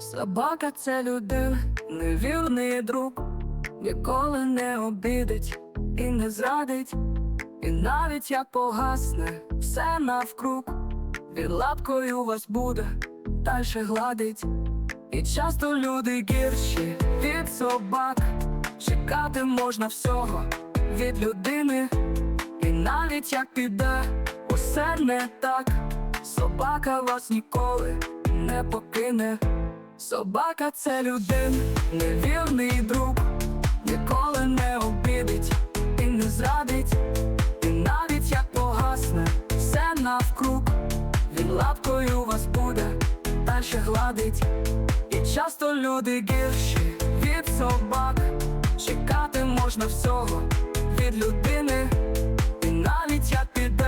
Собака це людина, невірний друг, ніколи не обідить і не зрадить, і навіть як погасне все навкруг, він лапкою вас буде дальше гладить. І часто люди гірші від собак, чекати можна всього від людини, і навіть як піде, усе не так, собака вас ніколи не покине. Собака це людина, невірний друг, ніколи не обідить і не зрадить, і навіть як погасне все навкруг, він лапкою вас буде дальше гладить. І часто люди гірші від собак, чекати можна всього від людини, і навіть як піде,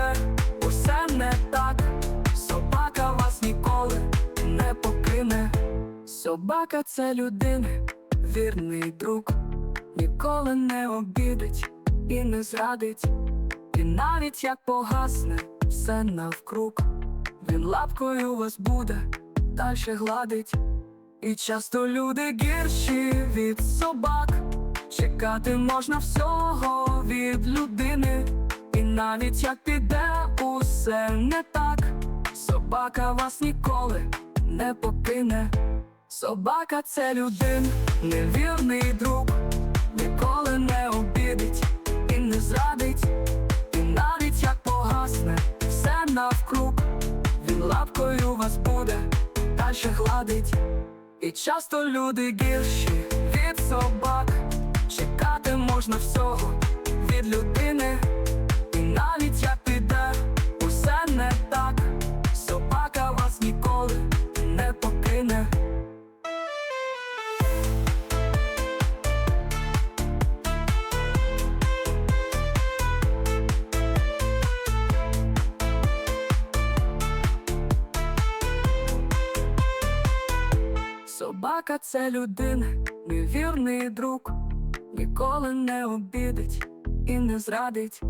Собака це людина, вірний друг, ніколи не обідить і не зрадить, і навіть як погасне все навкруг, він лапкою вас буде дальше гладить. І часто люди гірші від собак, чекати можна всього від людини, і навіть як піде усе не так, собака вас ніколи не покине. Собака це людина, невірний друг, ніколи не обідить і не зрадить, і навіть як погасне все навкруг, він лапкою вас буде дальше гладить. І часто люди гірші від собак, чекати можна всього від людини, Собака це людина, невірний друг, ніколи не обідить і не зрадить,